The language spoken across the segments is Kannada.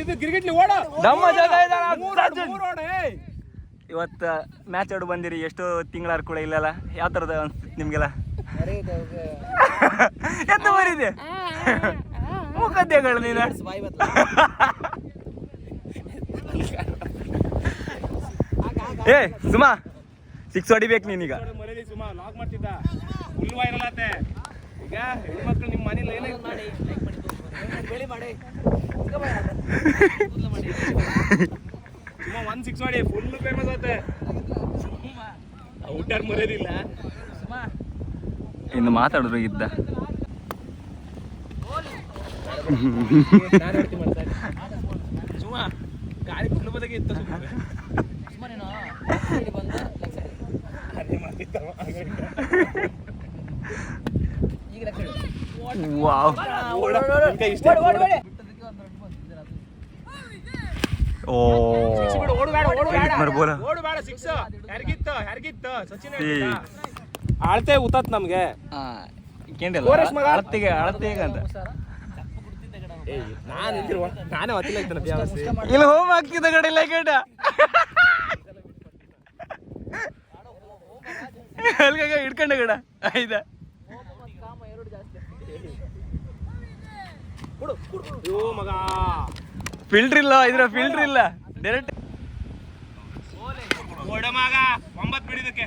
ಇದು ಗಿರ್ಗಿಟ್ಲಿ ಓಡ. ನಮ್ಮ ಜಾಗ. ಇವತ್ತು ಮ್ಯಾಚ್ ಆಡು ಬಂದಿರಿ ಎಷ್ಟೋ ತಿಂಗಳಾರು ಕೂಡ ಇಲ್ಲಲ್ಲ. ಯಾವ ಥರದ ಅನ್ಸ್ತಿತ್ತು ನಿಮ್ಗೆಲ್ಲ? ಎಂತ ಬರೀದೆ ಮುಖದ್ದೆಗಳು ನೀನು. ಏ ಸುಮಾ ಸಿಕ್ಸ್ ಹೊಡಿಬೇಕು ನೀನೀಗ. ಮಾಡ್ತಿದ್ದ. ಫುಲ್ ವೈರಲ್ ಆತೆ ಈಗ ಹೆಣ್ಮಕ್ಳು ನಿಮ್ಮ ಮನೇಲಿ ಏನಾಯ್ತು ಸುಮ್ಮ ಒನ್ ಸಿಕ್ಸ್ ಮಾಡಿ ಫುಲ್ ಫೇಮಸ್ ಊಟಾರ್ ಮರ್ಯಾದಿಲ್ಲ ಇನ್ನು ಮಾತಾಡಿದ್ರು ಇದ್ದ ಈಗ ಗಾಳಿ ಫುಲ್ ಬದಗೆ ಇತ್ತು ಅದೇ ಮಾಡ್ತಿದ್ದವ ವಾವ್ ಓಡ, ನಿನ್ ಕೈ ಇಷ್ಟೇ. ಓ. ಬೋಲ. ಆಳ್ತೆ ಉತ್ತಾತ್ ನಮ್ಗೆ. ಅಳತೆಗೆ ಅಳತೆಗೆ ಅಂತ. ನಾನು ಒತ್ತಿಲ್ಲ ಇಲ್ಲಿ ಹೋಮ್ ಹಾಕ್ತಿದ್ದ ಕಡೆ ಇಲ್ಲ ಕೇಟ ಅಲ್ಗಾಗ ಹಿಡ್ಕೊಂಡ ಗಡ ಆಯ್ತ ಅಯ್ಯೋ ಮಗ. ಫಿಲ್ಟರ್ ಇಲ್ಲ ಇದ್ರ ಫಿಲ್ಟರ್ ಇಲ್ಲ. ಡೈರೆಕ್ಟ್ ಮಗ ಒಂಬತ್ತು ಬಿಡಿದಕ್ಕೆ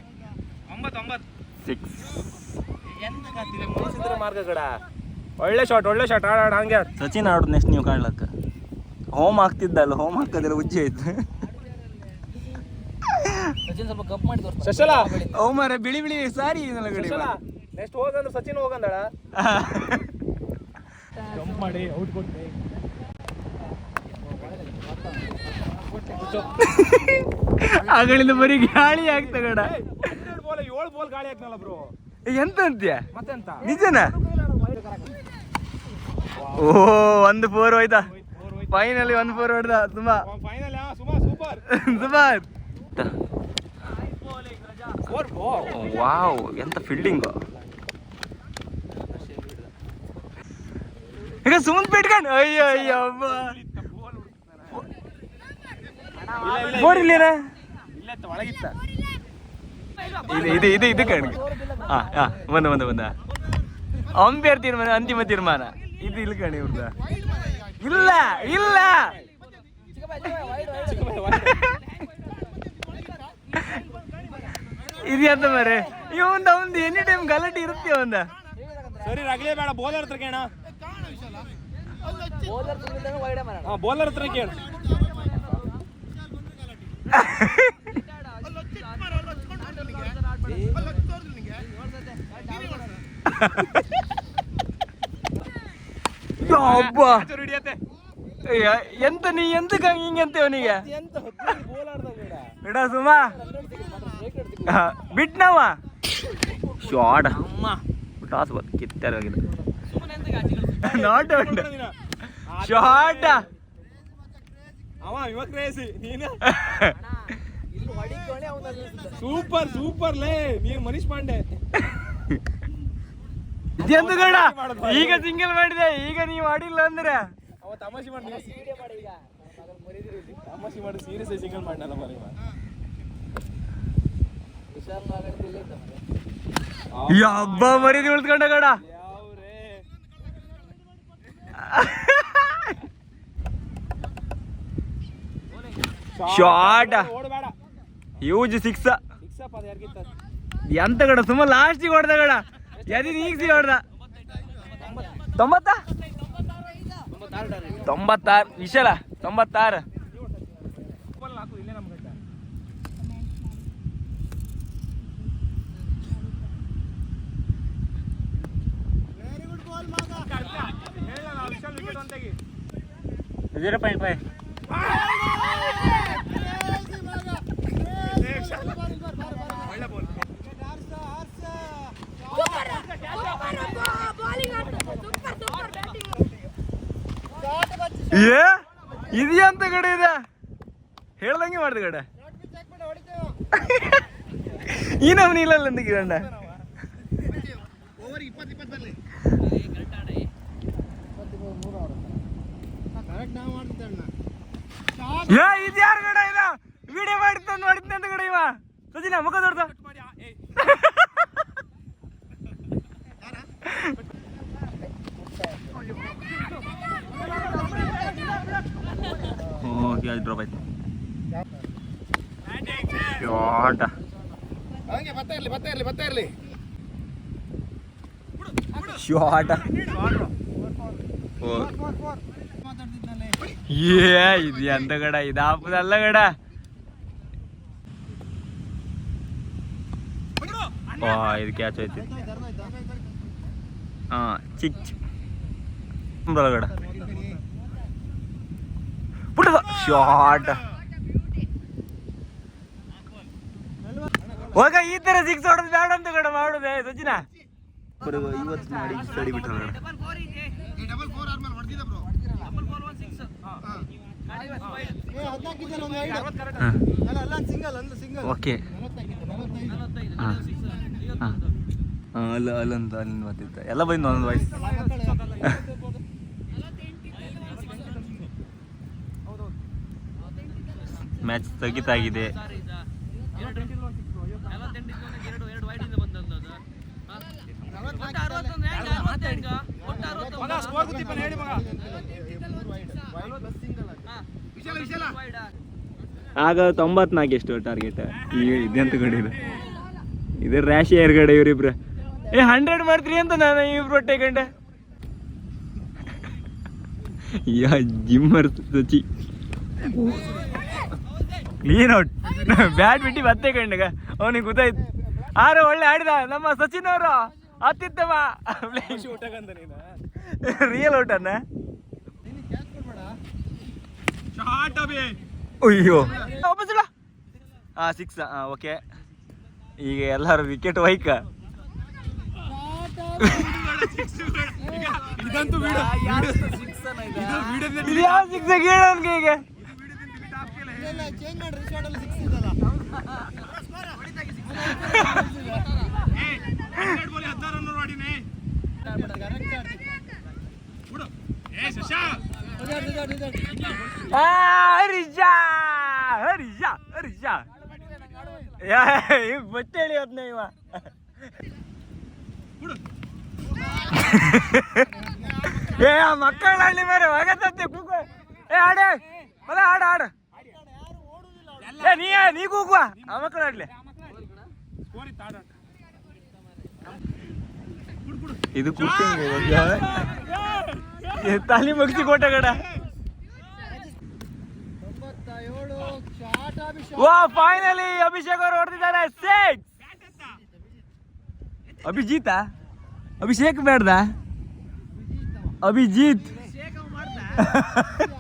ಒಂಬತ್ತು ಒಂಬತ್ತು ಸಿಕ್ಸ್ ಮಾರ್ಗ ಕಡ ಒಳ್ಳೆ ಶಾಟ್ ಒಳ್ಳೆ ಶಾಟ್ ಆಡ ಆಡ ಹಂಗೆ. ಸಚಿನ್ ಆಡೋದು ನೆಕ್ಸ್ಟ್ ನೀವು ಕಾಣ್ಲಕ್ಕ. ಹೋಮ್ ಹಾಕ್ತಿದ್ದಲ್ಲ ಹೋಮ್ ಹಾಕೋದಿಲ್ಲ ಉಜ್ಜಿ ಆಯ್ತು ಶಶಲ. ಓ ಮಾರ ಬಿಳಿ ಬಿಳಿ ಸಾರಿ ಕಡೆ ನೆಕ್ಸ್ಟ್ ಹೋಗಂದ್ರೆ ಸಚಿನ್ ಹೋಗಂದಳ. ಜಂಪ್ ಮಾಡಿ ಔಟ್ ಕೊಟ್ಟೆ ಆಗಳಿಂದ ಬರೀ ಗಾಳಿ ಆಗ್ತ ಗಡ ಹನ್ನೆರಡು ಬಾಲ್ ಏಳು ಬಾಲ್ ಗಾಳಿ ಹಾಕ್ನಲ್ಲ ಬ್ರೋ. ಎಂತ ಅಂತ್ಯ ಮತ್ತೆಂತ? ನಿಜನಾ? ಓ ಒಂದು ಫೋರ್ ಹೋಯ್ತಾ? ಫೈನಲಿ ಒಂದು ಫೋರ್ ಹೊಡೆದ ತುಂಬಾ ಫೈನಲ್ ಸುಮಾ ಸೂಪರ್ ಸುಮಾರ್ ಫೋರ್ ವಾವ್ ಎಂತ ಫೀಲ್ಡಿಂಗ್ ಈಗ ಸುಮಂತ್ ಬಿಟ್ಕೊಂಡು ಅಯ್ಯೋ ಅಯ್ಯೋ ಅಬ್ಬ ಇಲ್ಲೇನ ಇಲ್ಲ ಒಳಗಿತ್ತ. ಇದು ಇದು ಇದು ಇದು ಕಣ್. ಹಾ ಹಾ ಬಂದ ಬಂದ ಬಂದ. ಅಂಪೇರ್ ತೀರ್ಮಾನ ಅಂತಿಮ ತೀರ್ಮಾನ. ಇದು ಇಲ್ಲಿ ಕಣಿ ಇವ್ರದ. ಇಲ್ಲ ಇಲ್ಲ. ಇದು ಎಂತ ಮರೆ ಇವಂದ ಅವಂದು ಎನಿ ಟೈಮ್ ಗಲಾಟೆ ಇರುತ್ತೆ ಒಂದ ಸರಿ ರಗಲೇ ಬೇಡ ಬೌಲರ್ ಹತ್ರ ಕೇಳ ಬೋಲರ್ ಬೌಲರ್ ಹತ್ರ ಕೇಳ. ಎಂತ ನೀ ಎಂತ ಹಿಂಗೆ ಅವನಿಗೆ? ಬೇಡ. ಸುಮಾ. ಬಿಟ್ನವ ಟಾಸ್ ಬತ್ ಕಿತ್ತಾರ ನಾಟ್ ಔಟ್ ಶಾರ್ಟ್ ಅವ ಇವಾಗ ರೇಸಿ ನೀನು ಸೂಪರ್ ಸೂಪರ್ ಲೇ ನೀನ್ ಮನೀಶ್ ಪಾಂಡೆ. ಇದೆಂತ ಗಡ? ಈಗ ಸಿಂಗಲ್ ಮಾಡಿದೆ ಈಗ ನೀವು ಆಡಿಲ್ಲ ಅಂದ್ರೆ? ಅವ ತಮಾಷೆ ಮಾಡಿ ತಮಾಷೆ ಮಾಡಿ ಸೀರಿಯಸ್ ಸಿಂಗಲ್ ಮಾಡಲ್ಲ ಮರಿ ಹಬ್ಬ ಮರಿದಿ ಉಳ್ಕೊಂಡ ಗಡ. ಯಾವ್ರೇ? ಶಾರ್ಟ್ ಯೂಜ್ ಸಿಕ್ಸ್ ಎಂತ ಗಡ ಸುಮ್ಮ ಲಾಸ್ಟ್ ಹೊಡೆದ ಗಡ. ಎದಿನ ಈಗ ಸಿ ಹೊಡೆದ. ತೊಂಬತ್ತ? ತೊಂಬತ್ತಾರು. ವಿಶಾಲ ತೊಂಬತ್ತಾರು. ಜೀರೋ ಪಾಯಿಂಟ್ ಫೈವ್ ಒಳ್ಳೆ ball bowling super super batting ಏ ಇದು ಎಂತ ಕಡೆ ಇದೆ? ಹೇಳ್ದಂಗೆ ಮಾಡ್ದ ಕಡೆ ಈ ನಮ್ನಿ ಇಲ್ಲ ಅಂತ ಕಿರಣ್ಣ ಏ ಇದು ಗಡ ಇದ? ವಿಡಿಯೋ ಮಾಡಿದ್ದ ನೋಡಿದ್ನ ಅಂತ ಗಡ ಇವ? ಸಜಿನ, ಮುಖ ನೋಡ್ದ ಓಕೆ ಅದು ಡ್ರಾಪ್ ಆಯ್ತು ಶಾಟ ಹಂಗೆ ಬರ್ತಾ ಇರ್ಲಿ ಬರ್ತಾ ಇರ್ಲಿ ಬರ್ತಾ ಇರ್ಲಿ ಶಾಟ ಏ ಇದು ಎಂತ ಗಡ ಇದು ಆಪದಲ್ಲ ಗಡ ವಾ ಇದು ಕ್ಯಾಚ್ ಆಯ್ತು ಹಾ ಚಿಕ್ ಗಡ ಶಾಟ್ ಹೋಗ ಈ ತರ ಸಿಕ್ಸ್ ಹೊಡೆದು ಬೇಡ ಅಂತ ಕಡೆ ಮಾಡುದೆ. ಸಚಿನ ಇವತ್ತು ಮಾಡಿ ಓಕೆ. ಅಲ್ಲ ಅಲ್ಲೊಂದು ಅಲ್ಲಿಂದ ಮತ್ತಿತ್ತ. ಎಲ್ಲ ಬಂದು ಒಂದೊಂದು ವಾಯ್ಸ್ ಮ್ಯಾಚ್ ಸ್ಥಗಿತಾಗಿದೆ. ಆಗ ತೊಂಬತ್ನಾಲ್ಕು ಎಷ್ಟು ಟಾರ್ಗೆಟ್ ಇದೆಂತ ಕಡೆ ಇದು. ರ್ಯಾಶ್ ಏರ್ಗಡೆ ಇವರಿಬ್ರು. ಏ ಹಂಡ್ರೆಡ್ ಮಾಡ್ತೀರಿ ಅಂತ ನಾನು ಇಬ್ರು ಹೊಟ್ಟೆ ಕಂಡೆ ಯಾ ಜಿಮ್ಮರ್ ಸಚಿ. ಕ್ಲೀನ್ ಔಟ್ ಬ್ಯಾಟ್ ಬಿಟ್ಟು ಮತ್ತೆ ಕಂಡಗ ಅವನಿಗೆ ಗೊತ್ತಾಯ್ತು. ಆರು ಒಳ್ಳೆ ಆಡಿದ ನಮ್ಮ ಸಚಿನ್ ಅವರು. ಅತ್ಯುತ್ತಮ. ರಿಯಲ್ ಔಟ್ ಅನ್ನ? ಅಯ್ಯೋ. ವಾಪಸ್ ಹಾಂ ಸಿಕ್ಸ್ ಹಾ ಓಕೆ ಈಗ ಎಲ್ಲರೂ ವಿಕೆಟ್ ವೈಕ. ಸಿಕ್ಸ್ ಈಗ? ನೋಡಿನೇ ಬಿಡು ಏ ಶಶಾ ಆ, ಹರೀಶ ಹರೀಶ ಹರೀಶ ಏ ಬಟ್ಟೆ ಹೇಳಿ ಹೋದ್ನ ಇವ. ಏ ಮಕ್ಕಳ ಹಳ್ಳಿ ಮೇಲೆ ಹೋಗತ್ತೆ ಕೂಗು. ಏ ಆಡೆ ಅದ ಆಡ ಆಡ. ಏ ನೀ ನೀ ಕೂಗುವ ಆ ಮಕ್ಕಳು ಆಡ್ಲಿ. ಇದು ತಾಲಿ ಮುಗಿಸಿ ಕೋಟಗಡ ವಾ ಫೈನಲಿ ಅಭಿಷೇಕ್ ಅವರು ಹೊಡೆದಿದ್ದಾರೆ. ಸಿಕ್ಸ್ ಅಭಿಜಿತ? ಅಭಿಷೇಕ್ ಬೇಡ್ದ? ಅಭಿಜಿತ್.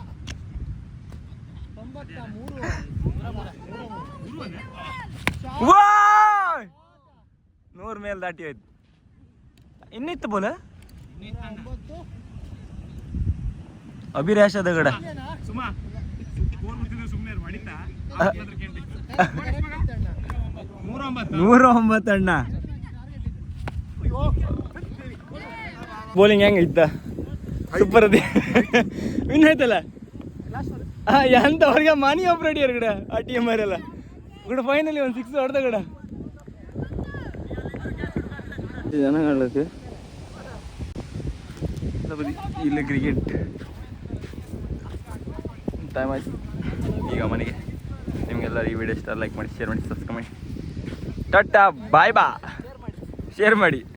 ನೂರ್ ಮೇಲೆ ದಾಟಿ ಹೋಯ್ತು. ಇನ್ನಿತ್ತು ಬೋಲ ಅಭಿರಾಶ ದಗಡ ನೂರ ಒಂಬತ್ತು ಅಣ್ಣ. ಬೌಲಿಂಗ್ ಹೆಂಗ ಇತ್ತ? ಸೂಪರ್ ಅದೇ. ವಿನ್ ಆಯ್ತಲ್ಲ? ಹಾ ಎಂತವ್ರಿಗೆ ಮನಿ ಒಬ್ರು ಅವ್ರ ಗಡ, ಆ ಟೀಮ್ ಅವರೆಲ್ಲ ಗುಡ್ ಫೈನಲಿ ಒಂದು ಸಿಕ್ಸ್ ಹೊಡೆದ ಗಡ. ಜನ ಕಾಣಲಕ್ಕೆ ಇಲ್ಲ ಕ್ರಿಕೆಟ್ ಟೈಮ್ ಆಯ್ತು. ಈಗ ಮನೆಗೆ. ನಿಮಗೆಲ್ಲ ಈ ವಿಡಿಯೋ ಇಷ್ಟ ಲೈಕ್ ಮಾಡಿ ಶೇರ್ ಮಾಡಿ ಸಬ್ಸ್ಕ್ರೈಬ್ ಮಾಡಿ. ಟಾಟಾ ಬಾಯ್ ಬಾ. ಶೇರ್ ಮಾಡಿ.